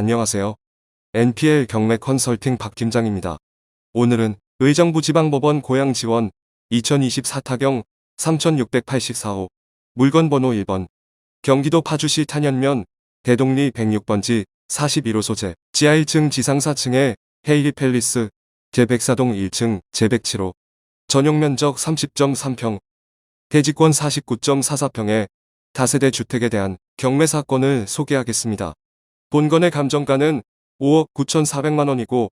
안녕하세요. NPL 경매 컨설팅 박 팀장입니다. 오늘은 의정부 지방법원 고양 지원 2024 타경 3684호 물건 번호 1번 경기도 파주시 탄현면 대동리 106번지 41호 소재 지하 1층 지상 4층에 헤일리 팰리스 제104동 1층 제107호 전용 면적 30.3평 대지권 49.44평의 다세대 주택에 대한 경매 사건을 소개하겠습니다. 본건의 감정가는 5억 9,400만 원이고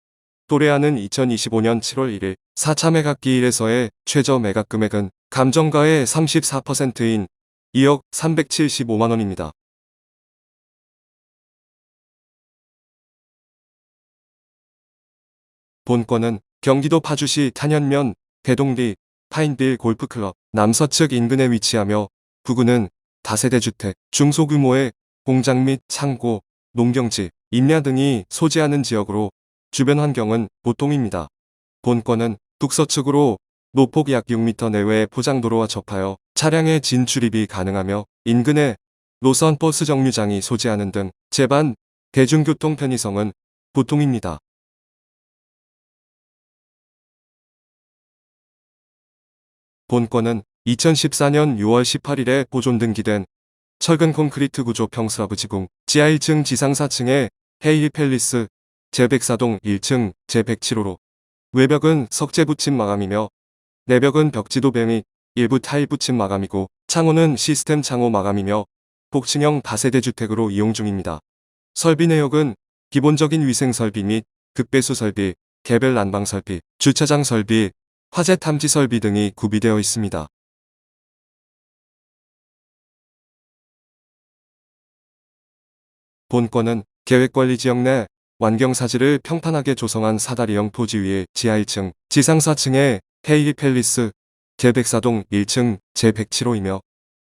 도래하는 2025년 7월 1일 4차 매각기 1에서의 최저 매각 금액은 감정가의 34%인 2억 375만 원입니다. 본건은 경기도 파주시 탄현면 대동리 파인빌 골프클럽 남서측 인근에 위치하며 부근은 다세대 주택, 중소규모의 공장 및 창고, 농경지, 임야 등이 소재하는 지역으로 주변 환경은 보통입니다. 본건은 북서 측으로 노폭 약 6m 내외의 포장도로와 접하여 차량의 진출입이 가능하며 인근에 노선 버스 정류장이 소재하는 등 제반 대중교통 편의성은 보통입니다. 본건은 2014년 6월 18일에 보존 등기된 철근 콘크리트 구조 평수라브 지붕 지하 1층 지상 4층에 헤일리 팰리스 제104동 1층 제107호로 외벽은 석재 붙임 마감이며 내벽은 벽지도 뱀이 일부 타일 붙임 마감이고 창호는 시스템 창호 마감이며 복층형 다세대 주택으로 이용 중입니다. 설비 내역은 기본적인 위생 설비 및 극배수 설비, 개별 난방 설비, 주차장 설비, 화재 탐지 설비 등이 구비되어 있습니다. 본건은 계획관리지역 내 완경사지를 평탄하게 조성한 사다리형 토지 위에 지하 1층, 지상 4층에 헤일리 팰리스, 제104동 1층, 제107호이며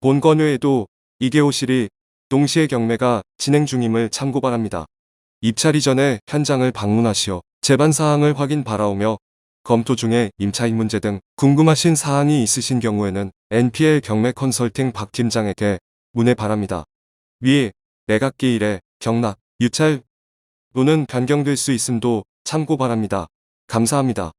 본건 외에도 2개호실이 동시에 경매가 진행 중임을 참고 바랍니다. 입찰 이 전에 현장을 방문하시어 제반 사항을 확인 바라오며 검토 중에 임차인 문제 등 궁금하신 사항이 있으신 경우에는 NPL 경매 컨설팅 박 팀장에게 문의 바랍니다. 위 매각기 일에 경락, 유찰, 또는 변경될 수 있음도 참고 바랍니다. 감사합니다.